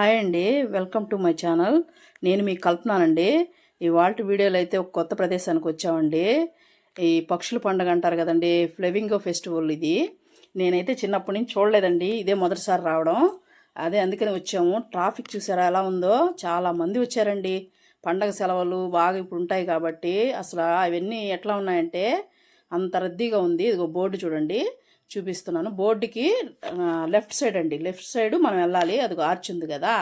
Hi అండి. Welcome to my channel. నేను మీకు కల్పనానండి. ఇవాళ వీడియోలో అయితే ఒక కొత్త ప్రదేశానికి వచ్చామండి. ఈ పక్షుల పండుగ అంటారు కదండి ఫ్లెవింగో ఫెస్టివల్ ఇది. నేనైతే చిన్నప్పటి నుంచి చూడలేదండి ఇదే మొదటిసారి రావడం. అదే అందుకని వచ్చాము. ట్రాఫిక్ చూసారా ఎలా ఉందో? చాలా మంది వచ్చారండి. పండగ సెలవులు బాగా ఇప్పుడు ఉంటాయి కాబట్టి అసలు అవన్నీ ఎట్లా ఉన్నాయంటే అంత రద్దీగా ఉంది. ఇదిగో బోర్డు చూడండి. చూపిస్తున్నాను. బోర్డుకి లెఫ్ట్ సైడ్ అండి. లెఫ్ట్ సైడ్ మనం వెళ్ళాలి. అది ఆర్చ్ ఉంది కదా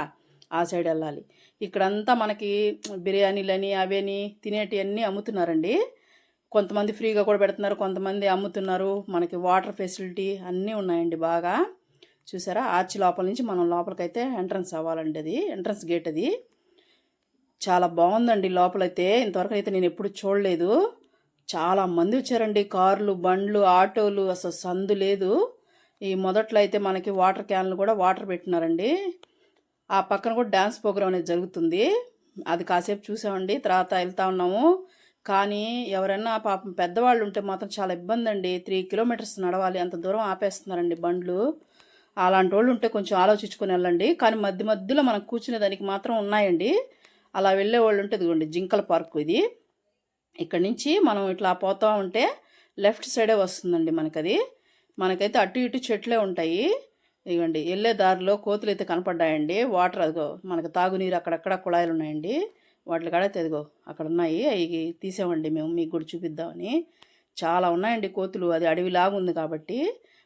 ఆ సైడ్ వెళ్ళాలి. ఇక్కడంతా మనకి బిర్యానీలని అవని తినేటివన్నీ అమ్ముతున్నారండి. కొంతమంది ఫ్రీగా కూడా పెడుతున్నారు కొంతమంది అమ్ముతున్నారు. మనకి వాటర్ ఫెసిలిటీ అన్నీ ఉన్నాయండి బాగా. చూసారా? ఆర్చ్ లోపల నుంచి మనం లోపలికైతే ఎంట్రన్స్ అవ్వాలండి అది ఎంట్రన్స్ గేట్ అది. చాలా బాగుందండి లోపలైతే. ఇంతవరకు అయితే నేను ఎప్పుడు చూడలేదు. చాలా మంది వచ్చారండి. కార్లు బండ్లు ఆటోలు అసలు సందు లేదు. ఈ మొదట్లో అయితే మనకి వాటర్ క్యాన్లు కూడా వాటర్ పెట్టినారండి. ఆ పక్కన కూడా డ్యాన్స్ ప్రోగ్రామ్ అనేది జరుగుతుంది. అది కాసేపు చూసామండి. తర్వాత వెళ్తా ఉన్నాము. కానీ ఎవరైనా పాపం పెద్దవాళ్ళు ఉంటే మాత్రం చాలా ఇబ్బంది అండి. త్రీ కిలోమీటర్స్ నడవాలి. అంత దూరం ఆపేస్తున్నారండి బండ్లు. అలాంటి వాళ్ళు ఉంటే కొంచెం ఆలోచించుకొని వెళ్ళండి. కానీ మధ్య మధ్యలో మనం కూర్చునే దానికి మాత్రం ఉన్నాయండి. అలా వెళ్ళే వాళ్ళు ఉంటే ఇదిగోండి జింకల పార్క్ ఇది. ఇక్కడ నుంచి మనం ఇట్లా పోతూ ఉంటే లెఫ్ట్ సైడే వస్తుందండి మనకది. మనకైతే అటు ఇటు చెట్లే ఉంటాయి. ఇవ్వండి వెళ్ళే దారిలో కోతులు అయితే కనపడ్డాయండి. వాటర్ అదిగో మనకు తాగునీరు అక్కడక్కడ కుళాయిలు ఉన్నాయండి. వాటి కాడ అదిగో అక్కడ ఉన్నాయి. అవి తీసామండి మేము మీకు కూడా చూపిద్దామని. చాలా ఉన్నాయండి కోతులు అది అడవిలాగా ఉంది కాబట్టి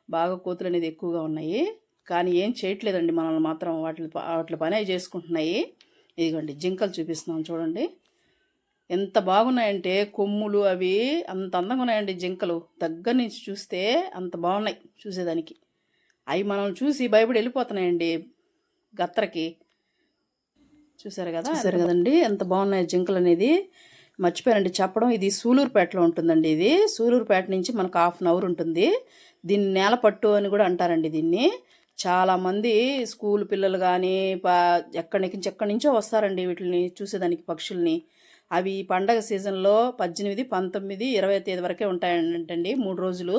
బాగా కోతులు అనేది ఎక్కువగా ఉన్నాయి. కానీ ఏం చేయట్లేదండి మనల్ని మాత్రం వాటి వాటి పని అవి చేసుకుంటున్నాయి. ఇదిగోండి జింకలు చూపిస్తున్నాం చూడండి. ఎంత బాగున్నాయంటే కొమ్ములు అవి అంత అందంగా ఉన్నాయండి జింకలు. దగ్గర నుంచి చూస్తే అంత బాగున్నాయి చూసేదానికి. అవి మనం చూసి భయపడి వెళ్ళిపోతున్నాయండి గత్తరకి. చూసారు కదా? చూసారు కదండి? ఎంత బాగున్నాయి జింకలు అనేది. మర్చిపోయారండి చెప్పడం. ఇది సూలూరుపేటలో ఉంటుందండి ఇది. సూలూరుపేట నుంచి మనకు హాఫ్ అన్ అవర్ ఉంటుంది. దీన్ని నేలపట్టు అని కూడా అంటారండి దీన్ని. చాలామంది స్కూల్ పిల్లలు కానీ ఎక్కడి నుంచి ఎక్కడి నుంచో వస్తారండి వీటిని చూసేదానికి పక్షుల్ని. అవి పండగ సీజన్లో పద్దెనిమిది పంతొమ్మిది ఇరవై తేదీ వరకే ఉంటాయంటండి. మూడు రోజులు.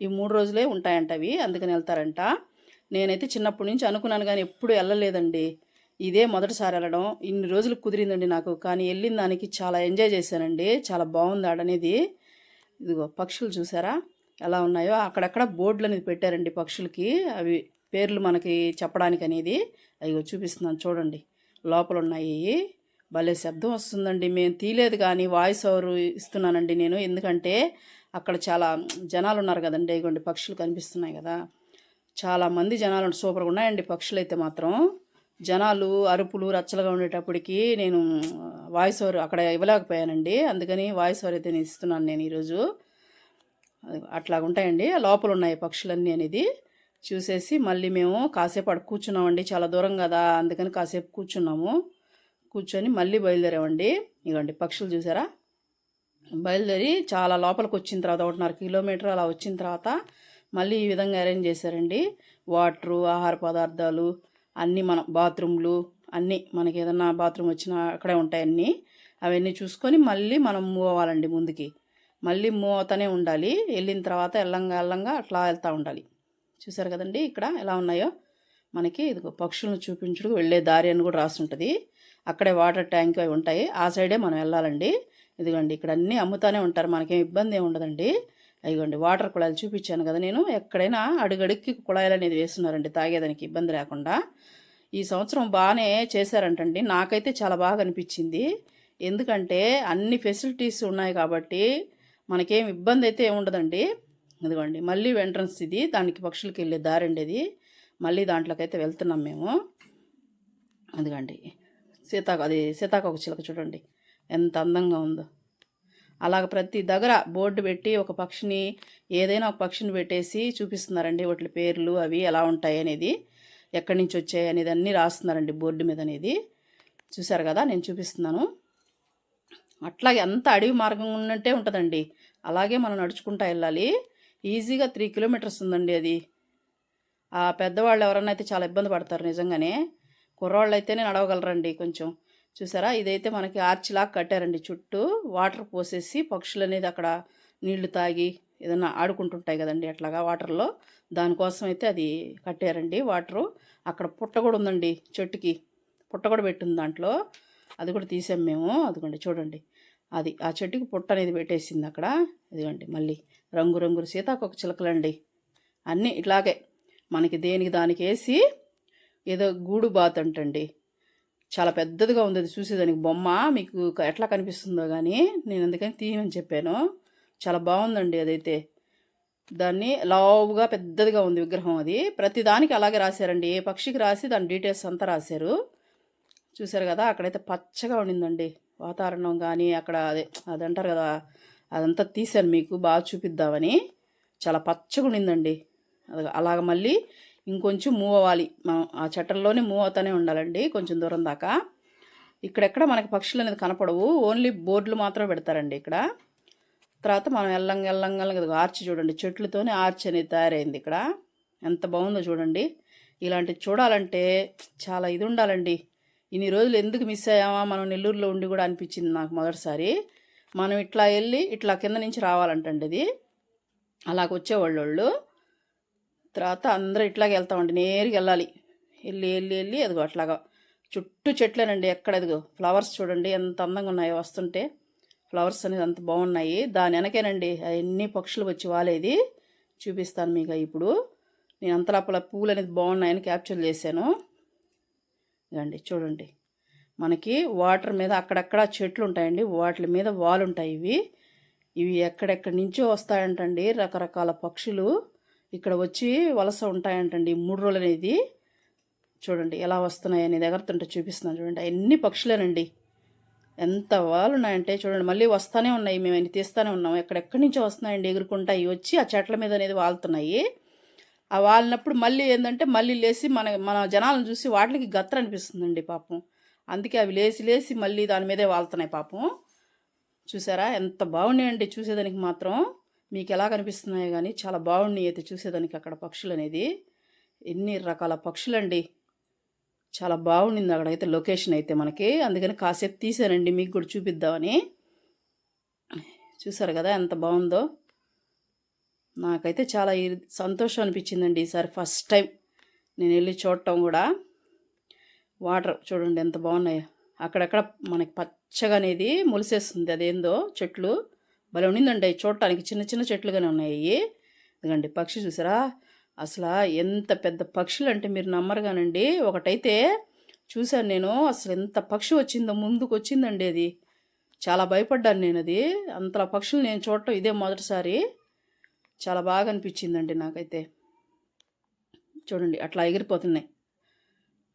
ఈ మూడు రోజులే ఉంటాయంట అవి. అందుకని వెళ్తారంట. నేనైతే చిన్నప్పటి నుంచి అనుకున్నాను కానీ ఎప్పుడు వెళ్ళలేదండి. ఇదే మొదటిసారి వెళ్ళడం. ఇన్ని రోజులు కుదిరిందండి నాకు. కానీ వెళ్ళిన దానికి చాలా ఎంజాయ్ చేశానండి. చాలా బాగుంది ఆడనేది ఇదిగో పక్షులు చూసారా? ఎలా ఉన్నాయో. అక్కడక్కడ బోర్డులు అనేది పెట్టారండి పక్షులకి. అవి పేర్లు మనకి చెప్పడానికి అనేది. అవి చూపిస్తున్నాను చూడండి. లోపల ఉన్నాయి భలే శబ్దం వస్తుందండి. మేము తీయలేదు కానీ వాయిస్ ఓవర్ ఇస్తున్నానండి నేను. ఎందుకంటే అక్కడ చాలా జనాలు ఉన్నారు కదండి. ఇగోండి పక్షులు కనిపిస్తున్నాయి కదా. చాలా మంది జనాలు సూపర్గా ఉన్నాయండి పక్షులు అయితే మాత్రం. జనాలు అరుపులు రచ్చలుగా ఉండేటప్పటికి నేను వాయిస్ ఓవర్ అక్కడ ఇవ్వలేకపోయానండి. అందుకని వాయిస్ ఓవర్ అయితే నేను ఇస్తున్నాను నేను ఈరోజు. అట్లా ఉంటాయండి. లోపల ఉన్నాయి పక్షులన్నీ అనేది. చూసేసి మళ్ళీ మేము కాసేపు అక్కడ కూర్చున్నామండి. చాలా దూరం కదా. అందుకని కాసేపు కూర్చున్నాము. కూర్చొని మళ్ళీ బయలుదేరామండి. ఇవ్వండి పక్షులు చూసారా? బయలుదేరి చాలా లోపలికి వచ్చిన తర్వాత ఒకటిన్నర కిలోమీటర్ అలా వచ్చిన తర్వాత మళ్ళీ ఈ విధంగా అరేంజ్ చేశారండి. వాటరు ఆహార పదార్థాలు అన్నీ మన బాత్రూమ్లు అన్నీ మనకి ఏదన్నా బాత్రూమ్ వచ్చినా అక్కడే ఉంటాయి అన్నీ. అవన్నీ చూసుకొని మళ్ళీ మనం మూవ్ అవ్వాలండి ముందుకి. మళ్ళీ మూవ్ అవుతానే ఉండాలి. వెళ్ళిన తర్వాత ఎల్లంగా ఎల్లంగా అట్లా వెళ్తూ ఉండాలి. చూసారు కదండి ఇక్కడ ఎలా ఉన్నాయో? మనకి ఇదిగో పక్షులను చూపించుడు వెళ్ళే దారి అని కూడా రాసి ఉంటుంది అక్కడే వాటర్ ట్యాంక్ అవి ఉంటాయి. ఆ సైడే మనం వెళ్ళాలండి. ఇదిగోండి ఇక్కడ అన్నీ అమ్ముతానే ఉంటారు. మనకేం ఇబ్బంది ఏమి ఉండదండి. అదిగోండి వాటర్ కుళాయిలు చూపించాను కదా నేను. ఎక్కడైనా అడుగడుక్కి కుళాయిలు అనేది వేస్తున్నారండి తాగేదానికి ఇబ్బంది లేకుండా. ఈ సంవత్సరం బాగానే చేశారంటండి. నాకైతే చాలా బాగా అనిపించింది. ఎందుకంటే అన్ని ఫెసిలిటీస్ ఉన్నాయి కాబట్టి మనకేం ఇబ్బంది అయితే ఏముండదండి ఇదిగోండి మళ్ళీ ఎంట్రన్స్ ఇది. దానికి పక్షులకి వెళ్ళే దారి అండి మళ్ళీ దాంట్లోకి అయితే వెళ్తున్నాం మేము. అదిగండి సీతాకు అది సీతాకోక చిలక చూడండి ఎంత అందంగా ఉందో. అలాగ ప్రతి దగ్గర బోర్డు పెట్టి ఒక పక్షిని ఏదైనా ఒక పక్షిని పెట్టేసి చూపిస్తున్నారండి వాటి పేర్లు అవి ఎలా ఉంటాయి అనేది ఎక్కడి నుంచి వచ్చాయి అనేది అన్నీ రాస్తున్నారండి బోర్డు మీద అనేది. చూశారు కదా నేను చూపిస్తున్నాను. అట్లాగే అంత అడవి మార్గం ఉన్నట్టే ఉంటుందండి. అలాగే మనం నడుచుకుంటా వెళ్ళాలి. ఈజీగా త్రీ కిలోమీటర్స్ ఉందండి అది. ఆ పెద్దవాళ్ళు ఎవరన్నా అయితే చాలా ఇబ్బంది పడతారు నిజంగానే. కుర్రాళ్ళు అయితేనే నడవగలరండి కొంచెం. చూసారా? ఇదైతే మనకి ఆర్చిలాగా కట్టారండి చుట్టూ. వాటర్ పోసేసి పక్షులు అనేది అక్కడ నీళ్ళు తాగి ఏదైనా ఆడుకుంటుంటాయి కదండి అట్లాగా వాటర్లో. దానికోసం అయితే అది కట్టారండి వాటరు. అక్కడ పుట్ట కూడా ఉందండి చెట్టుకి. పుట్ట కూడా పెట్టింది దాంట్లో. అది కూడా తీసాం మేము. అదిగోండి చూడండి. అది ఆ చెట్టుకి పుట్ట అనేది పెట్టేసింది అక్కడ. ఇదిగోండి మళ్ళీ రంగురంగుల సీతాకొక చిలకలండి. అన్నీ ఇట్లాగే. మనకి దేనికి దానికి వేసి ఏదో గూడు బాత్ అంటండి. చాలా పెద్దదిగా ఉంది అది చూసేదానికి బొమ్మ. మీకు ఎట్లా కనిపిస్తుందో కానీ నేను అందుకని తీయమని చెప్పాను. చాలా బాగుందండి అదైతే. దాన్ని లావుగా పెద్దదిగా ఉంది విగ్రహం అది. ప్రతిదానికి అలాగే రాశారండి. ఏ పక్షికి రాసి దాని డీటెయిల్స్ అంతా రాశారు. చూశారు కదా అక్కడైతే పచ్చగా ఉండిందండి. వాతావరణం కానీ అక్కడ అదే అది అంటారు కదా అదంతా తీశాను మీకు బాగా చూపిద్దామని. చాలా పచ్చగా ఉండిందండి. అలాగ మళ్ళీ ఇంకొంచెం మూవ్ అవ్వాలి. మనం ఆ చెట్టల్లోనే మూవ్ అవుతూనే ఉండాలండి కొంచెం దూరం దాకా. ఇక్కడెక్కడ మనకి పక్షులు అనేది కనపడవు. ఓన్లీ బోర్డులు మాత్రమే పెడతారండి ఇక్కడ. తర్వాత మనం ఎల్లంగా ఎల్లంగా ఆర్చి చూడండి. చెట్లతోనే ఆర్చి అనేది తయారైంది ఇక్కడ. ఎంత బాగుందో చూడండి. ఇలాంటివి చూడాలంటే చాలా ఇది ఉండాలండి. ఇన్ని రోజులు ఎందుకు మిస్ అయ్యామా? మనం నెల్లూరులో ఉండి కూడా అనిపించింది నాకు మొదటిసారి. మనం ఇట్లా వెళ్ళి ఇట్లా కింద నుంచి రావాలంటండి ఇది. అలాగ వచ్చేవాళ్ళు వాళ్ళు. తర్వాత అందరూ ఇట్లాగే వెళ్తామండి నేరుగా వెళ్ళాలి. వెళ్ళి వెళ్ళి వెళ్ళి అదిగో అట్లాగా. చుట్టూ చెట్లేనండి ఎక్కడ అదిగో. ఫ్లవర్స్ చూడండి ఎంత అందంగా ఉన్నాయో వస్తుంటే. ఫ్లవర్స్ అనేది అంత బాగున్నాయి. దాని వెనకేనండి అన్ని పక్షులు వచ్చి వాలేది చూపిస్తాను మీకు ఇప్పుడు. నేను అంతలోపల పూలు అనేది బాగున్నాయని క్యాప్చర్ చేశాను. ఇదండి చూడండి. మనకి వాటర్ మీద అక్కడక్కడ చెట్లు ఉంటాయండి. వాటి మీద వాలుంటాయి ఇవి. ఇవి ఎక్కడెక్కడి నుంచో వస్తాయంటండి రకరకాల పక్షులు. ఇక్కడ వచ్చి వలస ఉంటాయంటండి. మూడు రోజులు అనేది చూడండి ఎలా వస్తున్నాయి అనేది ఎగరుతుంటే చూపిస్తున్నాను చూడండి. అన్ని పక్షులేనండి. ఎంత వాళ్ళు ఉన్నాయంటే చూడండి. మళ్ళీ వస్తూనే ఉన్నాయి. మేము అన్ని తీస్తూనే ఉన్నాం ఎక్కడెక్కడి నుంచో వస్తున్నాయండి. ఎగురుకుంటాయి. వచ్చి ఆ చెట్ల మీద అనేది వాళ్తున్నాయి. ఆ వాలినప్పుడు మళ్ళీ ఏంటంటే మళ్ళీ లేచి మన మన జనాలను చూసి వాటికి గత్ర అనిపిస్తుందండి పాపం. అందుకే అవి లేచి లేచి మళ్ళీ దాని మీదే వాళ్తున్నాయి పాపం. చూసారా? ఎంత బాగున్నాయండి. చూసేదానికి మాత్రం మీకు ఎలా కనిపిస్తున్నాయో కానీ చాలా బాగున్నాయి అయితే చూసేదానికి అక్కడ పక్షులు అనేది ఎన్ని రకాల పక్షులండి. చాలా బాగుండింది అక్కడైతే లొకేషన్ అయితే మనకి. అందుకని కాసేపు తీసానండి మీకు కూడా చూపిద్దామని. చూసారు కదా ఎంత బాగుందో. నాకైతే చాలా సంతోషం అనిపించిందండి ఈసారి ఫస్ట్ టైం నేను వెళ్ళి చూడటం కూడా. వాటర్ చూడండి ఎంత బాగున్నాయో. అక్కడక్కడ మనకి పచ్చగా అనేది మొలిసేస్తుంది. అదేందో చెట్లు. భలే ఉండిందండి. చూడటానికి చిన్న చిన్న చెట్లుగానే ఉన్నాయి ఇదిగండి పక్షి చూసారా? అసలు ఎంత పెద్ద పక్షులు అంటే మీరు నమ్మరు కానండి ఒకటైతే చూశాను నేను అసలు ఎంత పక్షి వచ్చిందో ముందుకు వచ్చిందండి అది. చాలా భయపడ్డాను నేను అది. అంతలా పక్షులు నేను చూడటం ఇదే మొదటిసారి. చాలా బాగా అనిపించిందండి నాకైతే. చూడండి అట్లా ఎగిరిపోతున్నాయి.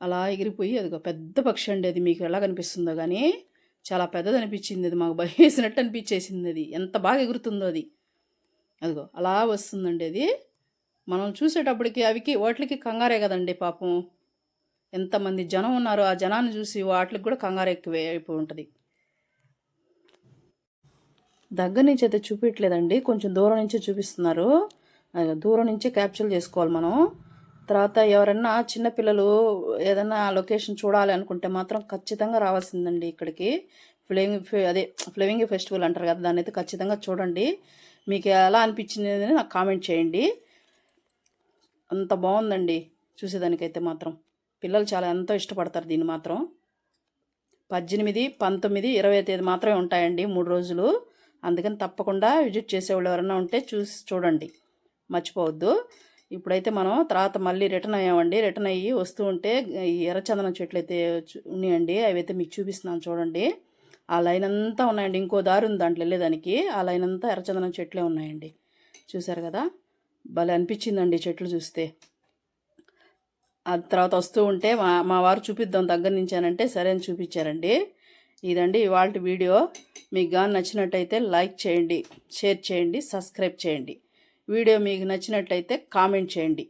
అలా ఎగిరిపోయి అదిగో పెద్ద పక్షి అండి అది. మీకు ఎలా కనిపిస్తుందో కానీ చాలా పెద్దది అనిపించింది అది మాకు భయం వేసినట్టు అనిపించేసింది అది. ఎంత బాగా ఎగురుతుందో అది. అదిగో అలా వస్తుందండి అది. మనం చూసేటప్పటికి అవికి వాటికి కంగారే కదండి పాపం. ఎంతమంది జనం ఉన్నారో ఆ జనాన్ని చూసి వాటికి కూడా కంగారు ఎక్కువ అయిపోయి ఉంటుంది. దగ్గర నుంచి అయితే చూపించలేదండి కొంచెం దూరం నుంచే చూపిస్తున్నారు. దూరం నుంచే క్యాప్చర్ చేసుకోవాలి మనం. తర్వాత ఎవరన్నా చిన్నపిల్లలు ఏదైనా లొకేషన్ చూడాలి అనుకుంటే మాత్రం ఖచ్చితంగా రావాల్సిందండి ఇక్కడికి. ఫ్లేవింగ్ అదే ఫ్లేవింగ్ ఫెస్టివల్ అంటారు కదా దాన్ని అయితే ఖచ్చితంగా చూడండి. మీకు ఎలా అనిపించింది నాకు కామెంట్ చేయండి. అంత బాగుందండి చూసేదానికైతే మాత్రం. పిల్లలు చాలా ఎంతో ఇష్టపడతారు దీన్ని మాత్రం. పద్దెనిమిది పంతొమ్మిది ఇరవై తేదీ మాత్రమే ఉంటాయండి మూడు రోజులు. అందుకని తప్పకుండా విజిట్ చేసేవాళ్ళు ఎవరైనా ఉంటే చూసి చూడండి. మర్చిపోవద్దు. ఇప్పుడైతే మనం తర్వాత మళ్ళీ రిటర్న్ అయ్యామండి. రిటర్న్ అయ్యి వస్తూ ఉంటే ఈ ఎర్రచందనం చెట్లు అయితే ఉన్నాయండి. అవి అయితే మీకు చూపిస్తున్నాను చూడండి. ఆ లైన్ అంతా ఉన్నాయండి. ఇంకో దారి ఉంది దాంట్లో వెళ్ళేదానికి. ఆ లైన్ అంతా ఎర్రచందనం చెట్లే ఉన్నాయండి. చూసారు కదా? భలే అనిపించిందండి చెట్లు చూస్తే. ఆ తర్వాత వస్తూ ఉంటే మా మా వారు చూపిద్దాం దగ్గర నుంచానంటే సరే అని చూపించారండి. ఇదండి ఇవాళ వీడియో. మీకు కానీ నచ్చినట్టయితే లైక్ చేయండి షేర్ చేయండి సబ్స్క్రైబ్ చేయండి. వీడియో మీకు నచ్చినట్లయితే కామెంట్ చేయండి.